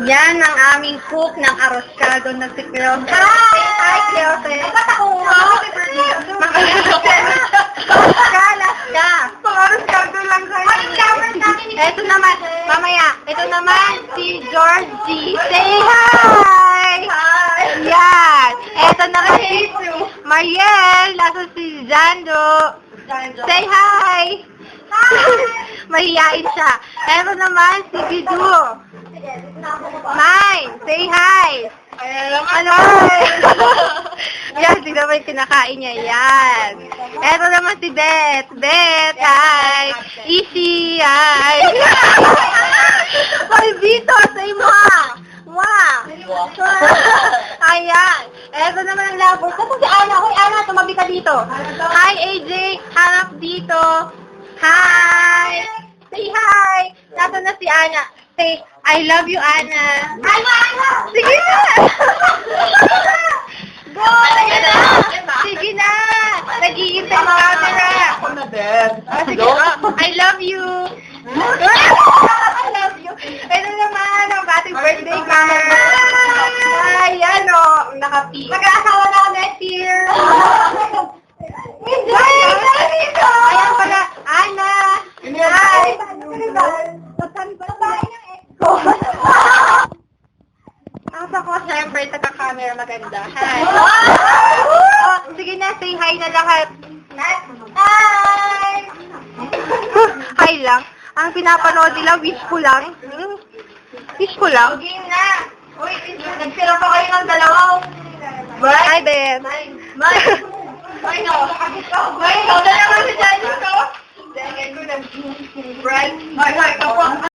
Yan ang aming cook ng arroz caldo na si Cleofe. Hi! Hi, Cleofe! Ba't ako Happy birthday! Kalas ka! Pang-arroz caldo lang kayo. Ito naman, mamaya, ito naman si Georgie. Say hi! Hi! Yan! Ito naman si Mariel. Nasa si Jando. Say hi! Mahihain siya. Ito naman si Bidu. Mine, say hi. Ano? yan, tignan mo yung kinakain niya. Yan. Eto naman si Beth. Beth, hi. Easy, hi. Hoy, Vito, say mo ha. Mwa. Ayan. Eto naman ang lover. Kasi si Ana. Hoy, Ana, tumabi ka dito. Hi, AJ. Hanap dito. Hi. Say hi. Nasa na si Ana. Say, I love you, Ana. Ana, Ana. Sige na. Go. Sige na. Sige na. Nag-iintay mga camera. Ako na din. Ah, sige. I love you. I love you. Ito naman ang ating birthday card. Ayan o. Nakapi. Mag-aasawa na ako next year. Hindi! Ayan pala. Ana. Hi. Sabi ko, babae ng ex ko. Asa ko, siyempre, taga-camera maganda. Hi. Oh, sige na, say hi na lahat. Hi! hi lang. Ang pinapanood nila, wish ko lang. Hmm? Wish ko lang. Game na. Uy, nagsira pa kayo ng dalawa. Hi, Ben. Bye. Bye, no. Bye, no. Dalawa si Johnny ko. Dahil ko na. Right? Bye, bye.